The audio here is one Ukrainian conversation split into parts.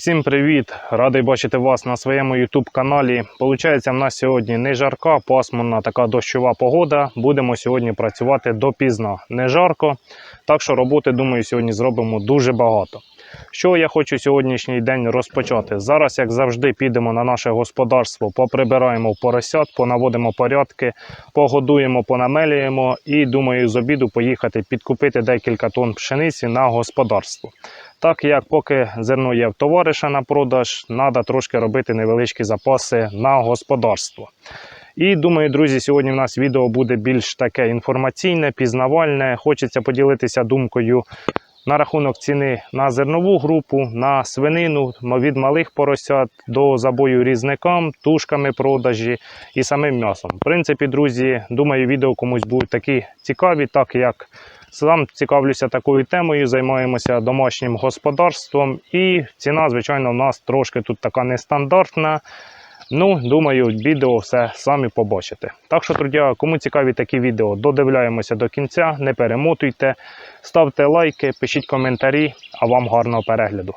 Всім привіт! Радий бачити вас на своєму YouTube каналі. Получається, в нас сьогодні не жарка, пасмурна така дощова погода. Будемо сьогодні працювати допізно. Не жарко, так що роботи, думаю, сьогодні зробимо дуже багато. Що я хочу сьогоднішній день розпочати? Зараз, як завжди, підемо на наше господарство, поприбираємо поросят, понаводимо порядки, погодуємо, понамелюємо і думаю, з обіду поїхати підкупити декілька тонн пшениці на господарство. Так як поки зерно є в товариша на продаж, треба трошки робити невеличкі запаси на господарство. І думаю, друзі, сьогодні в нас відео буде більш таке інформаційне, пізнавальне. Хочеться поділитися думкою на рахунок ціни на зернову групу, на свинину від малих поросят до забою різникам, тушками продажі і самим м'ясом. В принципі, друзі, думаю, відео комусь будуть такі цікаві, так як сам цікавлюся такою темою, займаємося домашнім господарством. І ціна, звичайно, у нас трошки тут така нестандартна. Ну, думаю, відео все самі побачите. Так що, друзі, кому цікаві такі відео, додивляємося до кінця, не перемотуйте, ставте лайки, пишіть коментарі, а вам гарного перегляду.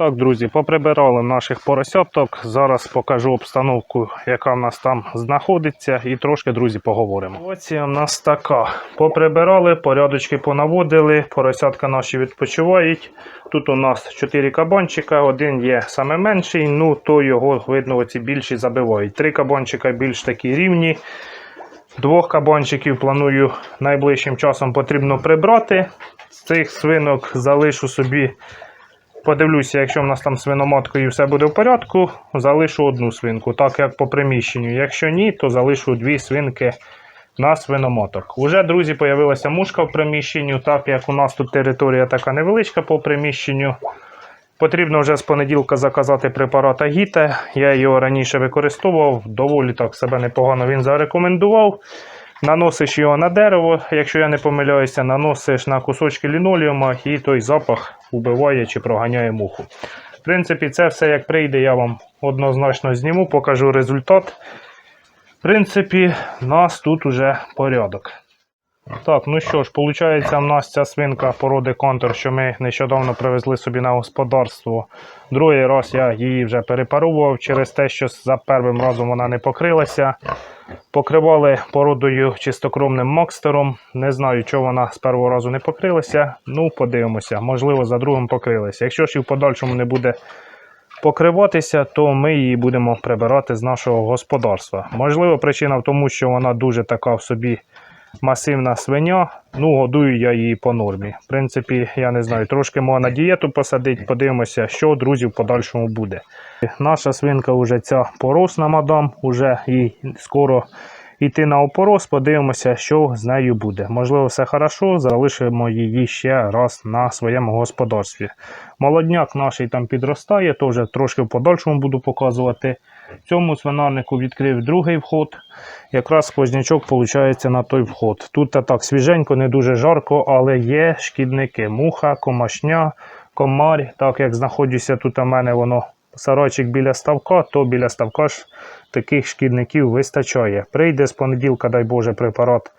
Так, друзі, поприбирали наших поросяток. Зараз покажу обстановку, яка в нас там знаходиться, і трошки, друзі, поговоримо. Ось у нас така. Поприбирали, порядочки понаводили, поросятка наші відпочивають. Тут у нас 4 кабанчика, один є саме менший, ну то його видно, оці більші забивають. Три кабанчика більш такі рівні. Двох кабанчиків планую найближчим часом потрібно прибрати. З цих свинок залишу собі. Подивлюся, якщо в нас там свиноматкою все буде в порядку, залишу одну свинку, так як по приміщенню. Якщо ні, то залишу дві свинки на свиноматок. Уже, друзі, з'явилася мушка в приміщенню, так як у нас тут територія така невеличка по приміщенню. Потрібно вже з понеділка заказати препарат Агіте. Я його раніше використовував, доволі так себе непогано він зарекомендував. Наносиш його на дерево, якщо я не помиляюся, наносиш на кусочки лінолеума і той запах убиває чи проганяє муху. В принципі, це все як прийде, я вам однозначно зніму, покажу результат. В принципі, у нас тут уже порядок. Так, ну що ж, виходить, в нас ця свинка породи контур, що ми нещодавно привезли собі на господарство. Другий раз я її вже перепарував через те, що за першим разом вона не покрилася. Покривали породою чистокровним макстером. Не знаю, чого вона з першого разу не покрилася. Ну, подивимося, можливо, за другим покрилася. Якщо ж і в подальшому не буде покриватися, то ми її будемо прибирати з нашого господарства. Можливо, причина в тому, що вона дуже така в собі масивна свиня. Ну, годую я її по нормі. В принципі, я не знаю, трошки можна на дієту посадити, подивимося, що друзі в подальшому буде. Наша свинка вже ця поросна мадам, вже їй скоро йти на опорос, подивимося, що з нею буде. Можливо, все хорошо, залишимо її ще раз на своєму господарстві. Молодняк наш там підростає, то вже трошки в подальшому буду показувати. Цьому свинарнику відкрив другий вход. Якраз сквознячок виходить на той вход. Тут та так свіженько, не дуже жарко, але є шкідники. Муха, комашня, комар. Так як знаходжуся тут у мене воно сарайчик біля ставка, то біля ставка ж таких шкідників вистачає. Прийде з понеділка, дай Боже, препарат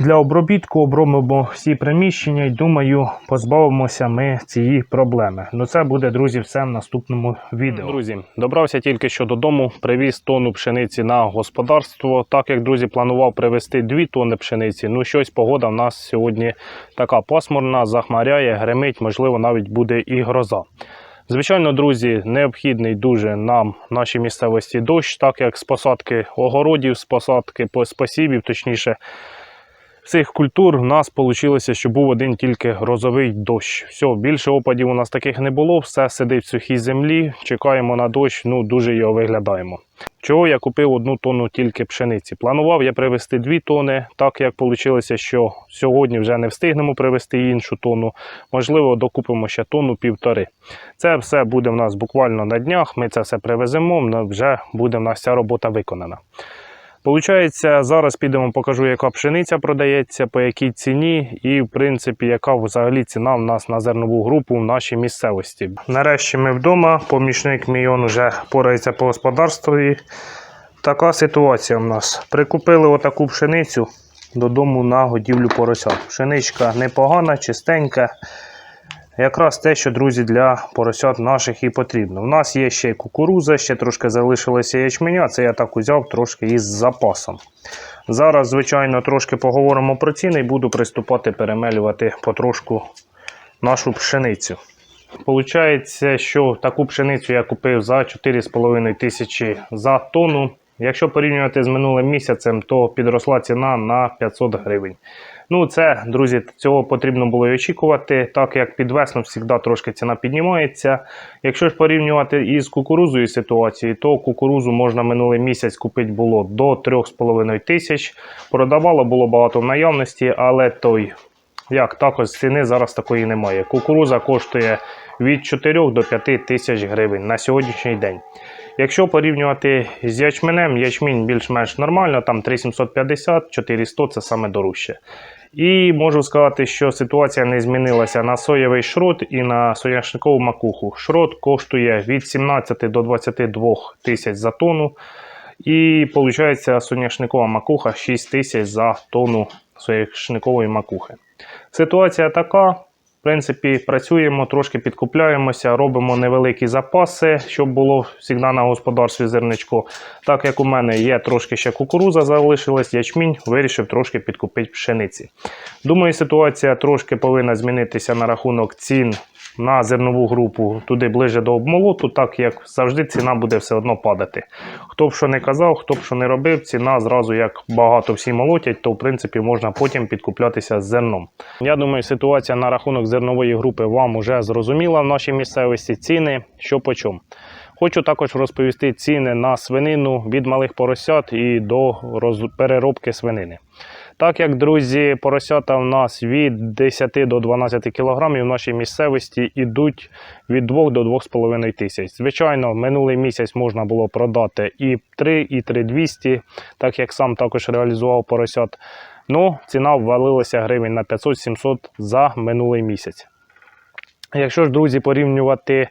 для обробітку, обробимо всі приміщення і думаю, позбавимося ми цієї проблеми. Ну це буде, друзі, все в наступному відео. Друзі, добрався тільки що додому, привіз тонну пшениці на господарство. Так як друзі планував привезти 2 тонни пшениці. Ну щось погода в нас сьогодні така пасмурна, захмаряє, гремить, можливо, навіть буде і гроза. Звичайно, друзі, необхідний дуже нам нашій місцевості дощ, так як з посадки огородів, з посадки по- посівів, точніше, цих культур в нас вийшло, що був один тільки грозовий дощ. Все, більше опадів у нас таких не було, все сидить в сухій землі, чекаємо на дощ, ну дуже його виглядаємо. Чого я купив одну тонну тільки пшениці? Планував я привезти дві тони, так як вийшло, що сьогодні вже не встигнемо привезти іншу тонну. Можливо, докупимо ще тонну півтори. Це все буде в нас буквально на днях. Ми це все привеземо, вже буде в нас ця робота виконана. Получається, зараз підемо покажу, яка пшениця продається, по якій ціні, і в принципі, яка взагалі ціна в нас на зернову групу в нашій місцевості. Нарешті ми вдома, помічник мій он вже порається по господарству. Така ситуація в нас. Прикупили отаку пшеницю додому на годівлю поросят. Пшеничка непогана, чистенька. Якраз те, що, друзі, для поросят наших і потрібно. У нас є ще й кукуруза, ще трошки залишилося ячменя. Це я так узяв трошки із запасом. Зараз, звичайно, трошки поговоримо про ціни і буду приступати перемелювати потрошку нашу пшеницю. Получається, що таку пшеницю я купив за 4,5 тисячі за тонну. Якщо порівнювати з минулим місяцем, то підросла ціна на 500 гривень. Ну, це, друзі, цього потрібно було і очікувати, так як під весну завжди трошки ціна піднімається. Якщо ж порівнювати із кукурузою ситуації, то кукурузу можна минулий місяць купити було до 3,5 тисяч. Продавало було багато в наявності, але той, як також ціни зараз такої немає. Кукуруза коштує від 4 до 5 тисяч гривень на сьогоднішній день. Якщо порівнювати з ячменем, ячмінь більш-менш нормально, там 3750, 4100 це саме дорожче. І можу сказати, що ситуація не змінилася на соєвий шрот і на соняшникову макуху. Шрот коштує від 17 до 22 тисяч за тонну. І виходить соняшникова макуха 6 тисяч за тонну соняшникової макухи. Ситуація така. Принципі, працюємо, трошки підкупляємося, робимо невеликі запаси, щоб було завжди на господарстві зерничко. Так як у мене є трошки ще кукуруза залишилась, ячмінь, вирішив трошки підкупити пшениці. Думаю, ситуація трошки повинна змінитися на рахунок цін на зернову групу туди ближе до обмолоту, так як завжди ціна буде все одно падати. Хто б що не казав, хто б що не робив, ціна зразу як багато всі молотять, то в принципі можна потім підкуплятися з зерном. Я думаю, ситуація на рахунок зернової групи вам уже зрозуміла в нашій місцевості. Ціни, що по чому. Хочу також розповісти ціни на свинину від малих поросят і до переробки свинини. Так як, друзі, поросята в нас від 10 до 12 кг в нашій місцевості йдуть від 2 до 2,5 тисяч. Звичайно, минулий місяць можна було продати і 3, і 3200, так як сам також реалізував поросят. Ну, ціна ввалилася гривень на 500-700 за минулий місяць. Якщо ж, друзі, порівнювати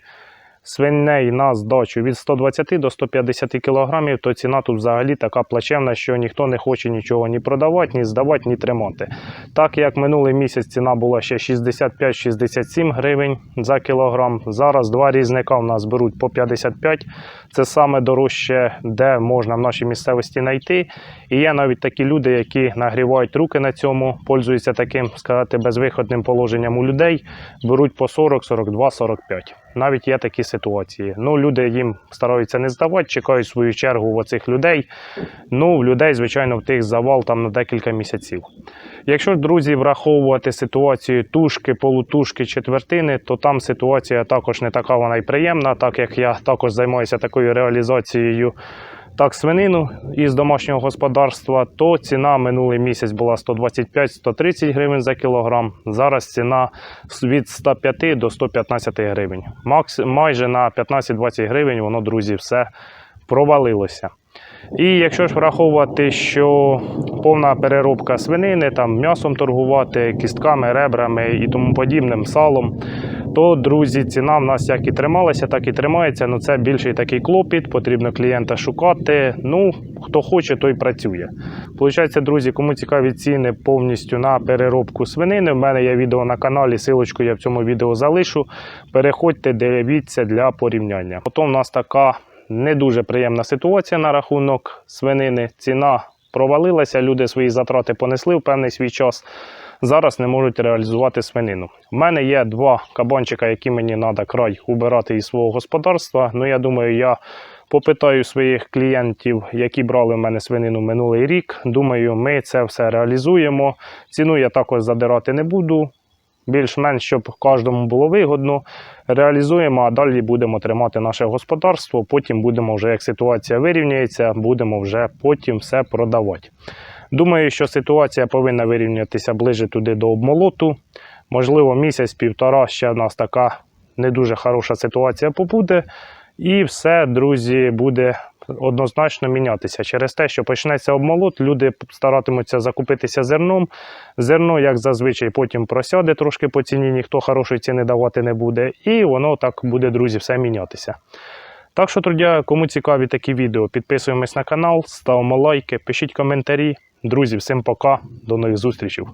свиней на здачу від 120 до 150 кг, то ціна тут взагалі така плачевна, що ніхто не хоче нічого ні продавати, ні здавати, ні тримати. Так як минулий місяць ціна була ще 65-67 гривень за кілограм, зараз два різника у нас беруть по 55. Це саме дорожче, де можна в нашій місцевості знайти. І є навіть такі люди, які нагрівають руки на цьому, пользуються таким, сказати, безвиходним положенням у людей, беруть по 40, 42, 45. Навіть є такі ситуації. Ну, люди їм стараються не здавати, чекають свою чергу в оцих людей. Ну, в людей, звичайно, в тих завал там на декілька місяців. Якщо друзі, враховувати ситуацію тушки, полутушки, четвертини, то там ситуація також не така вона й приємна, так як я також займаюся такою реалізацією так свинину із домашнього господарства, то ціна минулий місяць була 125-130 гривень за кілограм. Зараз ціна від 105 до 115 гривень. Макс, майже на 15-20 гривень воно, друзі, все провалилося. І якщо ж враховувати, що повна переробка свинини, там м'ясом торгувати, кістками, ребрами і тому подібним, салом, то, друзі, ціна в нас як і трималася, так і тримається. Ну це більший такий клопіт, потрібно клієнта шукати. Ну, хто хоче, той працює. Получається, друзі, кому цікаві ціни повністю на переробку свинини. В мене є відео на каналі, силочку я в цьому відео залишу. Переходьте, дивіться для порівняння. Потім у нас така не дуже приємна ситуація на рахунок свинини. Ціна провалилася, люди свої затрати понесли в певний свій час. Зараз не можуть реалізувати свинину. У мене є два кабанчика, які мені треба край убирати із свого господарства. Ну, я думаю, я попитаю своїх клієнтів, які брали в мене свинину минулий рік. Думаю, ми це все реалізуємо. Ціну я також задирати не буду. Більш-менш, щоб кожному було вигодно. Реалізуємо, а далі будемо тримати наше господарство. Потім будемо вже, як ситуація вирівняється, будемо вже потім все продавати. Думаю, що ситуація повинна вирівнятися ближе туди до обмолоту. Можливо, місяць-півтора ще в нас така не дуже хороша ситуація побуде. І все, друзі, буде однозначно мінятися. Через те, що почнеться обмолот, люди старатимуться закупитися зерном. Зерно, як зазвичай, потім просяде трошки по ціні, ніхто хорошої ціни давати не буде. І воно так буде, друзі, все мінятися. Так що, друзі, кому цікаві такі відео, підписуємось на канал, ставимо лайки, пишіть коментарі. Друзі, всім пока, до нових зустрічей.